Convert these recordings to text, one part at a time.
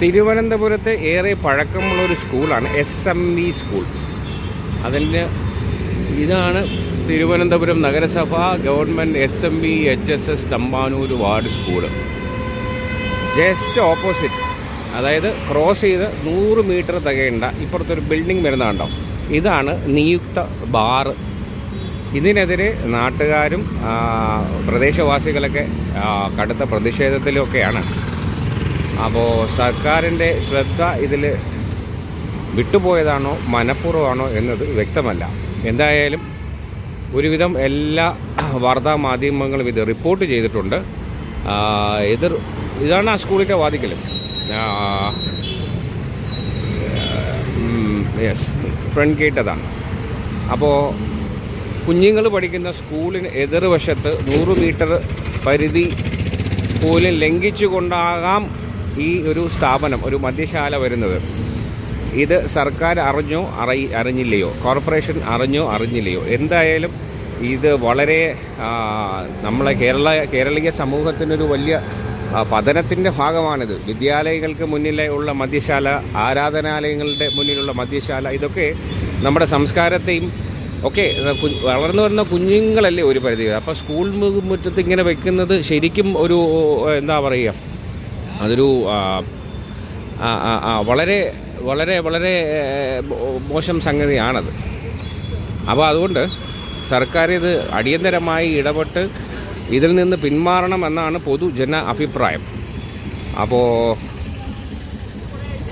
തിരുവനന്തപുരത്ത് ഏറെ പഴക്കമുള്ള ഒരു സ്കൂളാണ് എസ് എം വി സ്കൂൾ. അതിന്റെ ഇതാണ് തിരുവനന്തപുരം നഗരസഭ government S M V H S S Thampanoor ward school just opposite അതായത് ക്രോസ് ചെയ്ത് നൂറ് മീറ്റർ തികയേണ്ട ഇപ്പുറത്തൊരു ബിൽഡിംഗ് വരുന്നുണ്ടോ ഇതാണ് നിയുക്ത ബാറ് ഇതിനെതിരെ നാട്ടുകാരും പ്രദേശവാസികളൊക്കെ കടുത്ത പ്രതിഷേധത്തിലൊക്കെയാണ്. അപ്പോൾ സർക്കാരിന്റെ ശ്രദ്ധ ഇതിൽ വിട്ടുപോയതാണോ മനഃപൂർവമാണോ എന്നത് വ്യക്തമല്ല. എന്തായാലും ഒരുവിധം എല്ലാ വാർത്താ മാധ്യമങ്ങളും ഇത് റിപ്പോർട്ട് ചെയ്തിട്ടുണ്ട്. എതിർ ഇതാണ് ആ സ്കൂളിന്റെ വാതിക്കൽ യെസ് ഫ്രണ്ട് ഗേറ്റ് അതാണ്. അപ്പോൾ കുഞ്ഞുങ്ങൾ പഠിക്കുന്ന സ്കൂളിന് എതിർവശത്ത് നൂറ് മീറ്റർ പരിധി പോലും ലംഘിച്ചുകൊണ്ടാകാം ഈ ഒരു സ്ഥാപനം ഒരു മദ്യശാല വരുന്നത് ഇത് സർക്കാർ അറിഞ്ഞോ അറി അറിഞ്ഞില്ലയോ? കോർപ്പറേഷൻ അറിഞ്ഞോ അറിഞ്ഞില്ലയോ? എന്തായാലും ഇത് വളരെ നമ്മളെ കേരള കേരളീയ സമൂഹത്തിനൊരു വലിയ പതനത്തിന്റെ ഭാഗമാണിത്. വിദ്യാലയങ്ങൾക്ക് മുന്നിലെ ഉള്ള മദ്യശാല ആരാധനാലയങ്ങളുടെ മുന്നിലുള്ള മദ്യശാല ഇതൊക്കെ നമ്മുടെ സംസ്കാരത്തെയും ഒക്കെ വളർന്നു വരുന്ന കുഞ്ഞുങ്ങളല്ലേ ഒരു പരിധി അപ്പോൾ സ്കൂൾ മുറ്റത്ത് ഇങ്ങനെ വെക്കുന്നത് ശരിക്കും ഒരു എന്താ പറയുക അതൊരു വളരെ വളരെ വളരെ മോശം സംഗതിയാണത്. അപ്പോൾ അതുകൊണ്ട് സർക്കാർ ഇത് അടിയന്തരമായി ഇടപെട്ട് ഇതിൽ നിന്ന് പിന്മാറണമെന്നാണ് പൊതുജന അഭിപ്രായം. അപ്പോൾ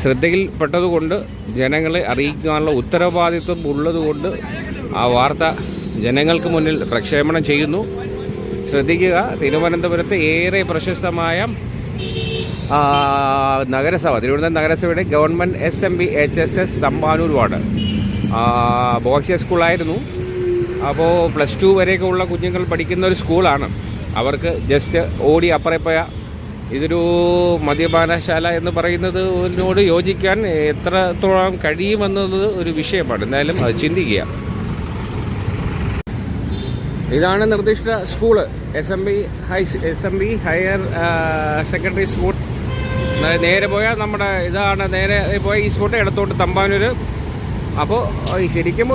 ശ്രദ്ധയിൽപ്പെട്ടതുകൊണ്ട് ജനങ്ങളെ അറിയിക്കാനുള്ള ഉത്തരവാദിത്വം ഉള്ളതുകൊണ്ട് ആ വാർത്ത ജനങ്ങൾക്ക് മുന്നിൽ പ്രക്ഷേപണം ചെയ്യുന്നു. ശ്രദ്ധിക്കുക തിരുവനന്തപുരത്ത് ഏറെ പ്രശസ്തമായ നഗരസഭ തിരുവനന്തപുരം നഗരസഭയുടെ government S M B H S S Thampanoor ward. ബോക്സിയ സ്കൂളായിരുന്നു. അപ്പോൾ പ്ലസ് ടു വരെയൊക്കെ ഉള്ള കുഞ്ഞുങ്ങൾ പഠിക്കുന്ന ഒരു സ്കൂളാണ്. അവർക്ക് ജസ്റ്റ് ഓടി അപ്പറയപ്പോയ ഇതൊരു മദ്യപാനശാല എന്ന് പറയുന്നതിനോട് യോജിക്കാൻ എത്രത്തോളം കഴിയുമെന്നത് ഒരു വിഷയമാണ്. എന്തായാലും അത് ചിന്തിക്കുക. ഇതാണ് നിർദ്ദിഷ്ട school. S M B high S M B higher secondary school നേരെ പോയാൽ നമ്മുടെ ഇതാണ് നേരെ പോയാൽ ഈ സ്പോട്ട് ഇടത്തോട്ട് തമ്പാനൂര്. അപ്പോൾ ശരിക്കും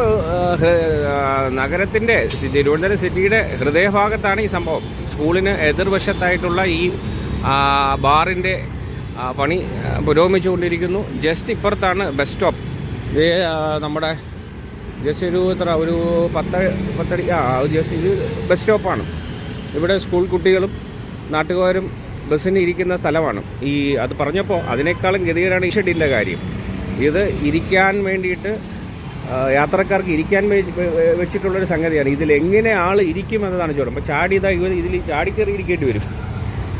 നഗരത്തിന്റെ തിരുവനന്തപുരം സിറ്റിയുടെ ഹൃദയഭാഗത്താണ് ഈ സംഭവം. സ്കൂളിന് എതിർവശത്തായിട്ടുള്ള ഈ ബാറിന്റെ പണി പുരോഗമിച്ചുകൊണ്ടിരിക്കുന്നു. ജസ്റ്റ് ഇപ്പുറത്താണ് ബസ് സ്റ്റോപ്പ്. നമ്മുടെ ജസ്റ്റ് ഒരു എത്ര ഒരു പത്ത് പത്തടി ആ ജസ്റ്റ് ഇത് ബസ് സ്റ്റോപ്പാണ്. ഇവിടെ സ്കൂൾ കുട്ടികളും നാട്ടുകാരും ബസ്സിന് ഇരിക്കുന്ന സ്ഥലമാണ്. ഈ അത് പറഞ്ഞപ്പോൾ അതിനേക്കാളും ഗതികേടാണ് ഈ ഷെഡിന്റെ കാര്യം. ഇത് ഇരിക്കാൻ വേണ്ടിയിട്ട് യാത്രക്കാർക്ക് ഇരിക്കാൻ വെച്ചിട്ടുള്ളൊരു സംഗതിയാണ്. ഇതിൽ എങ്ങനെ ആൾ ഇരിക്കും എന്നതാണ് ചോദ്യം. അപ്പോൾ ചാടി ഇതാ ഇവർ ഇതിൽ ചാടിക്കയറി ഇരിക്കേണ്ടി വരും.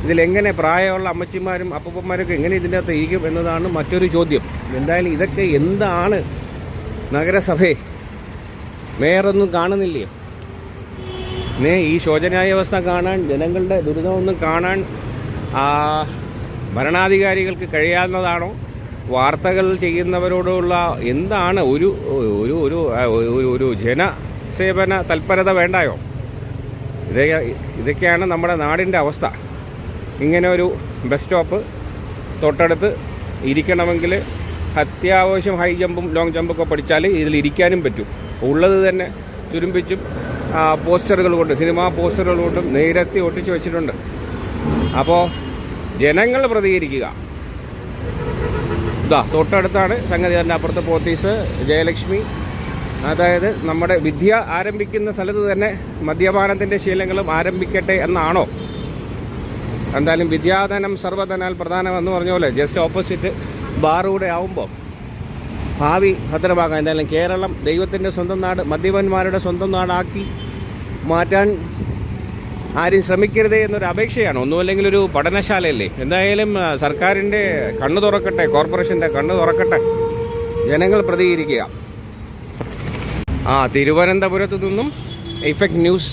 ഇതിലെങ്ങനെ പ്രായമുള്ള അമ്മച്ചിമാരും അപ്പൂപ്പന്മാരൊക്കെ എങ്ങനെ ഇതിന്റെ അകത്ത് ഇരിക്കും എന്നതാണ് മറ്റൊരു ചോദ്യം. എന്തായാലും ഇതൊക്കെ എന്താണ് നഗരസഭയെ മേയറൊന്നും കാണുന്നില്ലയോ? നേ ഈ ശോചനാവസ്ഥ കാണാൻ ജനങ്ങളുടെ ദുരിതമൊന്നും കാണാൻ ഭരണാധികാരികൾക്ക് കഴിയാവുന്നതാണോ? വാർത്തകൾ ചെയ്യുന്നവരോടുള്ള എന്താണ് ഒരു ഒരു ഒരു ഒരു ഒരു ജനസേവന തൽപരത വേണ്ടായോ? ഇതൊക്കെ ഇതൊക്കെയാണ് നമ്മുടെ നാടിന്റെ അവസ്ഥ. ഇങ്ങനെ ഒരു ബസ് സ്റ്റോപ്പ് തൊട്ടടുത്ത് ഇരിക്കണമെങ്കിൽ അത്യാവശ്യം ഹൈ ജമ്പും ലോങ് ജമ്പൊക്കെ പഠിച്ചാൽ ഇതിൽ ഇരിക്കാനും പറ്റും. ഉള്ളത് തന്നെ തുരുമ്പിച്ചും പോസ്റ്ററുകൾ കൊണ്ട് സിനിമാ പോസ്റ്ററുകൾ കൊണ്ടും നിരത്തി ഒട്ടിച്ചു വെച്ചിട്ടുണ്ട്. അപ്പോൾ ജനങ്ങൾ പ്രതികരിക്കുക. ഇതാ തൊട്ടടുത്താണ് സംഗതി. തന്നെ അപ്പുറത്ത് പോത്തീസ് ജയലക്ഷ്മി. അതായത് നമ്മുടെ വിദ്യ ആരംഭിക്കുന്ന സ്ഥലത്ത് തന്നെ മദ്യപാനത്തിന്റെ ശീലങ്ങളും ആരംഭിക്കട്ടെ എന്നാണോ? എന്തായാലും വിദ്യാധനം സർവധനാൽ പ്രധാനമെന്ന് പറഞ്ഞ പോലെ ജസ്റ്റ് ഓപ്പോസിറ്റ് ബാറൂടെ ആവുമ്പോൾ ഭാവി ഭദ്രമാകാം എന്തായാലും കേരളം ദൈവത്തിന്റെ സ്വന്തം നാട് മദ്യപന്മാരുടെ സ്വന്തം നാടാക്കി മാറ്റാൻ ആരും ശ്രമിക്കരുതേ എന്നൊരു അപേക്ഷയാണ്. ഒന്നുമല്ലെങ്കിൽ ഒരു പഠനശാലയല്ലേ? എന്തായാലും സർക്കാരിന്റെ കണ്ണു തുറക്കട്ടെ കോർപ്പറേഷന്റെ കണ്ണു തുറക്കട്ടെ. ജനങ്ങൾ പ്രതികരിക്കുക. ആ തിരുവനന്തപുരത്ത് നിന്നും ഇഫക്റ്റ് ന്യൂസ്